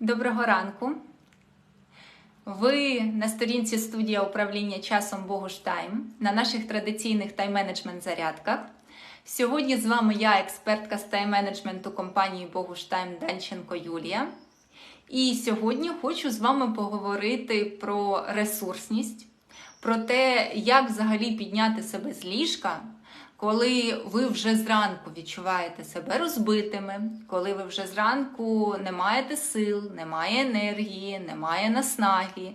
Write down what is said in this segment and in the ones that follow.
Доброго ранку. Ви на сторінці студія управління часом Богуштайм на наших традиційних тайм-менеджмент зарядках. Сьогодні з вами я, експертка з тайм-менеджменту компанії Богуштайм Данченко Юлія. І сьогодні хочу з вами поговорити про ресурсність, про те, як взагалі підняти себе з ліжка, коли ви вже зранку відчуваєте себе розбитими, коли ви вже зранку не маєте сил, немає енергії, немає наснаги.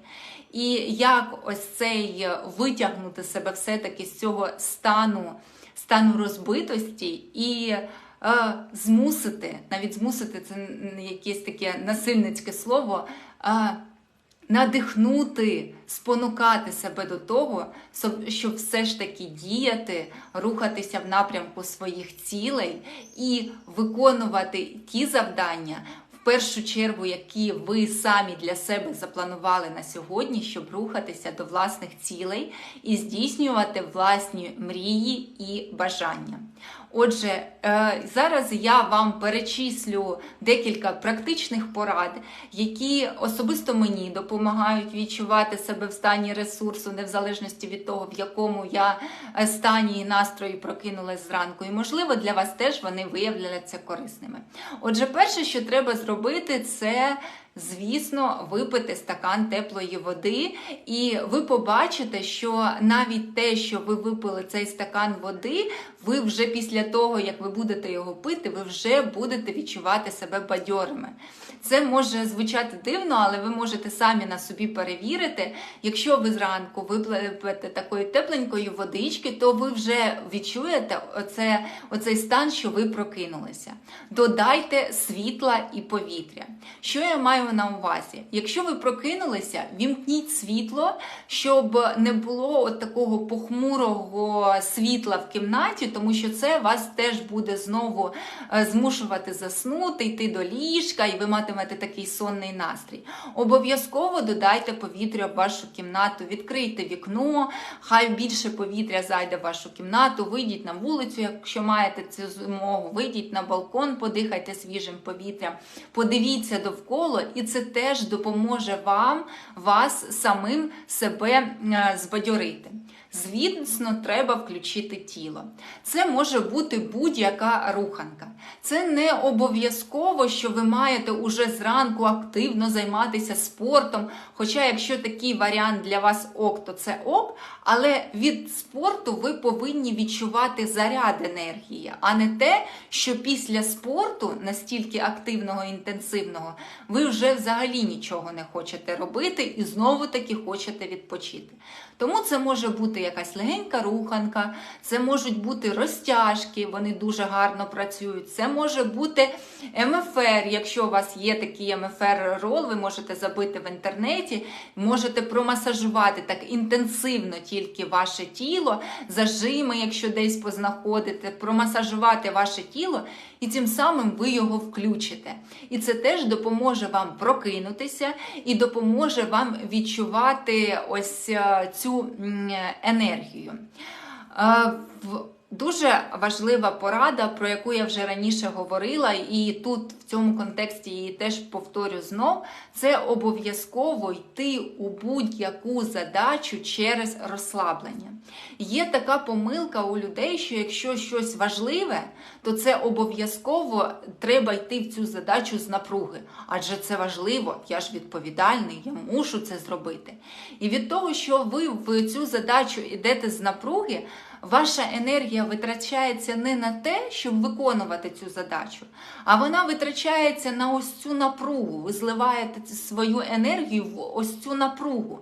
І як ось цей витягнути себе все-таки з цього стану, стану розбитості і е, змусити, навіть змусити це якесь таке насильницьке слово. Надихнути, спонукати себе до того, щоб все ж таки діяти, рухатися в напрямку своїх цілей і виконувати ті завдання, в першу чергу, які ви самі для себе запланували на сьогодні, щоб рухатися до власних цілей і здійснювати власні мрії і бажання. Отже, е, зараз я вам перечислю декілька практичних порад, які особисто мені допомагають відчувати себе в стані ресурсу, не в залежності від того, в якому я е, стані і настрої прокинулась зранку. І, можливо, для вас теж вони виявляться корисними. Отже, перше, що треба зробити, це. Звісно, випити стакан теплої води, і ви побачите, що навіть те, що ви випили цей стакан води, ви вже після того, як ви будете його пити, ви вже будете відчувати себе бадьорими. Це може звучати дивно, але ви можете самі на собі перевірити. Якщо ви зранку вип'єте такої тепленької водички, то ви вже відчуєте оце, оцей стан, що ви прокинулися. Додайте світла і повітря. Що я маю на увазі? Якщо ви прокинулися, вімкніть світло, щоб не було от такого похмурого світла в кімнаті, тому що це вас теж буде знову е, змушувати заснути, йти до ліжка, і ви матимете такий сонний настрій. Обов'язково додайте повітря в вашу кімнату, відкрийте вікно, хай більше повітря зайде в вашу кімнату, вийдіть на вулицю, якщо маєте цю змогу, вийдіть на балкон, подихайте свіжим повітрям, подивіться довкола, і це теж допоможе вам, вас самим себе е, збадьорити. Звісно, треба включити тіло. Це може бути будь-яка руханка. Це не обов'язково, що ви маєте уже зранку активно займатися спортом. Хоча, якщо такий варіант для вас ок, то це ок. Але від спорту ви повинні відчувати заряд енергії, а не те, що після спорту, настільки активного інтенсивного, ви вже взагалі нічого не хочете робити і знову таки хочете відпочити. Тому це може бути якась легенька руханка, це можуть бути розтяжки, вони дуже гарно працюють. Це може бути МФР. Якщо у вас є такий МФР рол, ви можете забити в інтернеті, можете промасажувати так інтенсивно тільки ваше тіло, зажими, якщо десь познаходите, промасажувати ваше тіло, і тим самим ви його включите. І це теж допоможе вам прокинутися і допоможе вам відчувати ось е, цю м, енергію. Е, в- Дуже важлива порада, про яку я вже раніше говорила, і тут в цьому контексті її теж повторю знов. Це обов'язково йти у будь-яку задачу через розслаблення. Є така помилка у людей, що якщо щось важливе, то це обов'язково треба йти в цю задачу з напруги. Адже це важливо, я ж відповідальний, я мушу це зробити. І від того, що ви в цю задачу йдете з напруги, ваша енергія витрачається не на те, щоб виконувати цю задачу, а вона витрачається на ось цю напругу. Ви зливаєте свою енергію в ось цю напругу.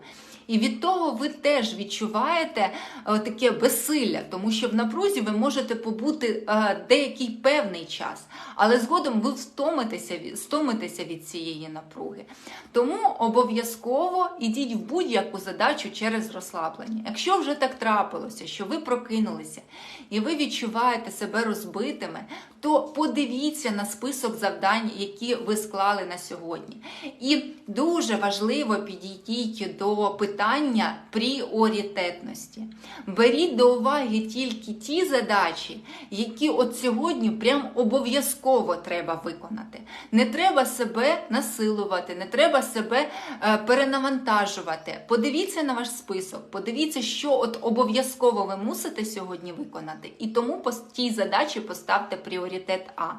І від того ви теж відчуваєте е, таке безсилля, тому що в напрузі ви можете побути е, деякий певний час, але згодом ви втомитеся, стомитеся від цієї напруги. Тому обов'язково ідіть в будь-яку задачу через розслаблення. Якщо вже так трапилося, що ви прокинулися. І ви відчуваєте себе розбитими, то подивіться на список завдань, які ви склали на сьогодні. І дуже важливо підійдіть до питання пріоритетності. Беріть до уваги тільки ті задачі, які от сьогодні прям обов'язково треба виконати. Не треба себе насилувати, не треба себе е, перенавантажувати. Подивіться на ваш список, подивіться, що от обов'язково ви мусите сьогодні виконати, і тому по тій задачі поставте пріоритет А.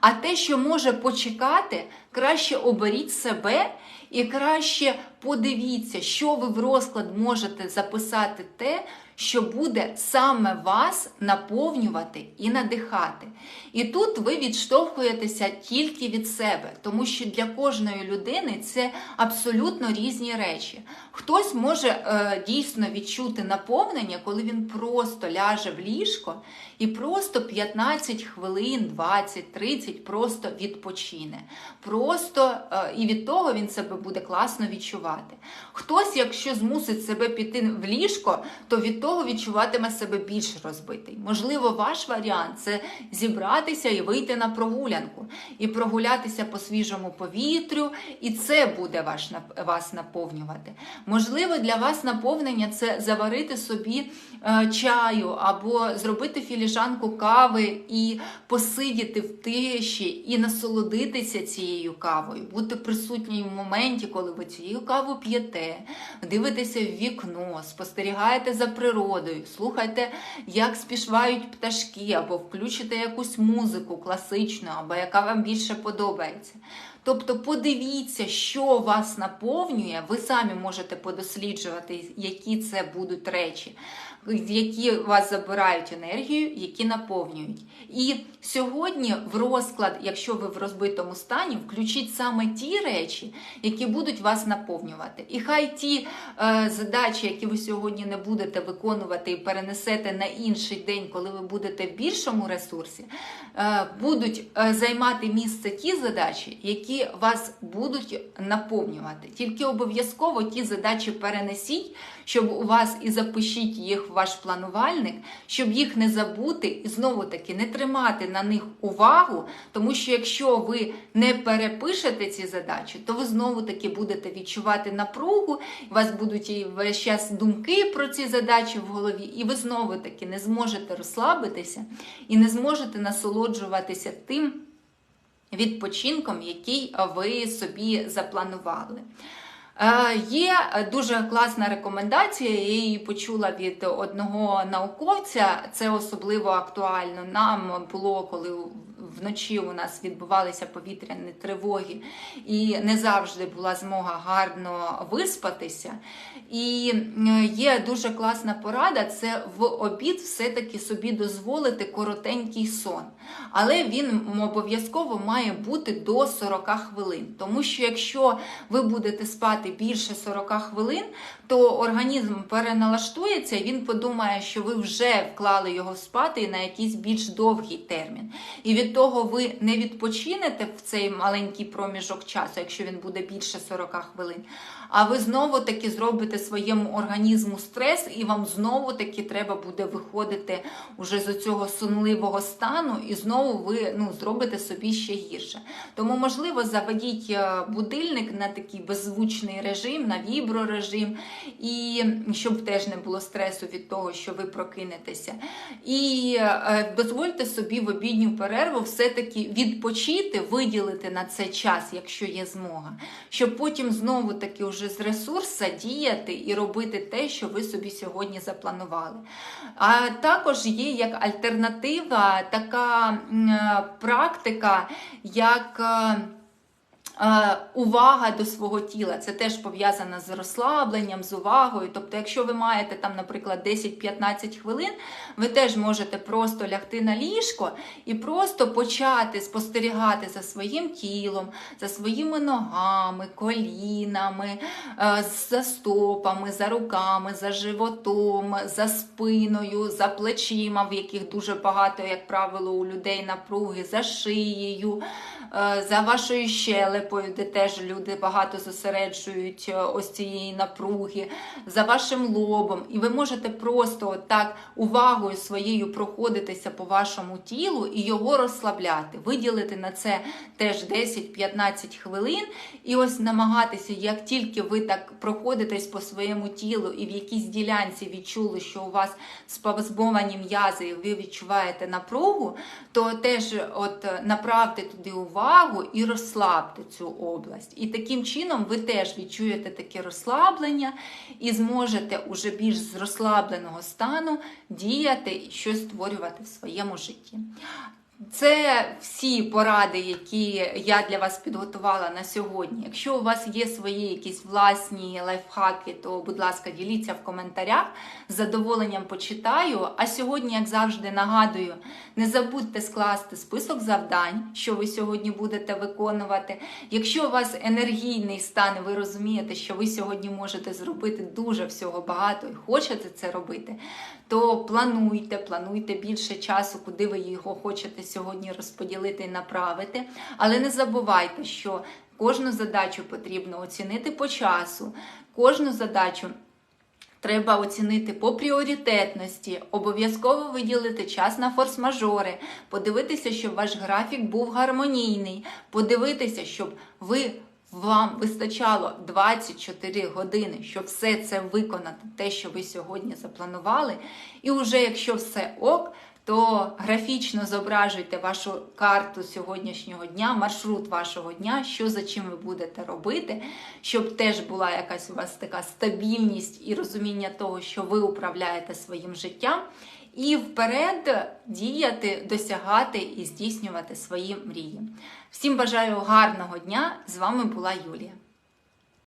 А те, що може почекати, краще оберіть себе і краще подивіться, що ви в розклад можете записати те, що буде саме вас наповнювати і надихати. І тут ви відштовхуєтеся тільки від себе, тому що для кожної людини це абсолютно різні речі. Хтось може е, дійсно відчути наповнення, коли він просто ляже в ліжко і просто 15 хвилин, 20, 30 просто відпочине. Просто е, і від того він себе буде класно відчувати. Хтось, якщо змусить себе піти в ліжко, то від того відчуватиме себе більш розбитий. Можливо, ваш варіант це зібратися і вийти на прогулянку, і прогулятися по свіжому повітрю, і це буде ваш, вас наповнювати. Можливо, для вас наповнення це заварити собі е, чаю або зробити філіжанку кави і посидіти в тиші, і насолодитися цією кавою, бути присутній в моменті, коли ви цією каву п'єте, дивитеся в вікно, спостерігаєте за природою, слухайте, як спішвають пташки, або включите якусь музику класичну, або яка вам більше подобається. Тобто подивіться, що вас наповнює, ви самі можете подосліджувати, які це будуть речі, які вас забирають енергію, які наповнюють. І сьогодні в розклад, якщо ви в розбитому стані, включіть саме ті речі, які будуть вас наповнювати. І хай ті е, задачі, які ви сьогодні не будете виконувати і перенесете на інший день, коли ви будете в більшому ресурсі, е, будуть е, займати місце ті задачі, які які вас будуть наповнювати. Тільки обов'язково ті задачі перенесіть, щоб у вас і запишіть їх в ваш планувальник, щоб їх не забути і знову-таки не тримати на них увагу, тому що якщо ви не перепишете ці задачі, то ви знову-таки будете відчувати напругу, у вас будуть і весь час думки про ці задачі в голові, і ви знову-таки не зможете розслабитися і не зможете насолоджуватися тим відпочинком, який ви собі запланували. Е, є дуже класна рекомендація, я її почула від одного науковця. Це особливо актуально нам було, коли вночі у нас відбувалися повітряні тривоги, і не завжди була змога гарно виспатися. І є дуже класна порада це в обід все-таки собі дозволити коротенький сон. Але він обов'язково має бути до 40 хвилин. Тому що якщо ви будете спати більше 40 хвилин, то організм переналаштується і він подумає, що ви вже вклали його спати на якийсь більш довгий термін. І від того ви не відпочинете в цей маленький проміжок часу, якщо він буде більше 40 хвилин. А ви знову таки зробите своєму організму стрес, і вам знову таки треба буде виходити уже з цього сонливого стану, і знову ви ну, зробите собі ще гірше. Тому, можливо, заведіть е, будильник на такий беззвучний режим, на віброрежим, і щоб теж не було стресу від того, що ви прокинетеся. І е, дозвольте собі в обідню перерву все-таки відпочити, виділити на це час, якщо є змога, щоб потім знову таки вже з ресурса діяти і робити те, що ви собі сьогодні запланували. А також є як альтернатива така практика, як е, Е, увага до свого тіла. Це теж пов'язано з розслабленням, з увагою. Тобто, якщо ви маєте там, наприклад, 10-15 хвилин, ви теж можете просто лягти на ліжко і просто почати спостерігати за своїм тілом, за своїми ногами, колінами, е, за стопами, за руками, за животом, за спиною, за плечима, в яких дуже багато, як правило, у людей напруги, за шиєю. Е, за вашою щелепою, де теж люди багато зосереджують е, ось цієї напруги, за вашим лобом. І ви можете просто отак увагою своєю проходитися по вашому тілу і його розслабляти, виділити на це теж 10-15 хвилин, і ось намагатися, як тільки ви так проходитесь по своєму тілу і в якійсь ділянці відчули, що у вас спазмовані м'язи, і ви відчуваєте напругу, то теж от направте туди увагу і розслабте цю область. І таким чином ви теж відчуєте таке розслаблення і зможете уже більш з розслабленого стану діяти і щось створювати в своєму житті. Це всі поради, які я для вас підготувала на сьогодні. Якщо у вас є свої якісь власні лайфхаки, то, будь ласка, діліться в коментарях. З задоволенням почитаю. А сьогодні, як завжди, нагадую, не забудьте скласти список завдань, що ви сьогодні будете виконувати. Якщо у вас енергійний стан, ви розумієте, що ви сьогодні можете зробити дуже всього багато і хочете це робити, то плануйте, плануйте більше часу, куди ви його хочете сьогодні розподілити і направити. Але не забувайте, що кожну задачу потрібно оцінити по часу, кожну задачу. Треба оцінити по пріоритетності, обов'язково виділити час на форс-мажори, подивитися, щоб ваш графік був гармонійний, подивитися, щоб ви вам вистачало 24 години, щоб все це виконати, те, що ви сьогодні запланували. І вже якщо все ок, то графічно зображуйте вашу карту сьогоднішнього дня, маршрут вашого дня, що за чим ви будете робити, щоб теж була якась у вас така стабільність і розуміння того, що ви управляєте своїм життям. І вперед діяти, досягати і здійснювати свої мрії. Всім бажаю гарного дня! З вами була Юлія.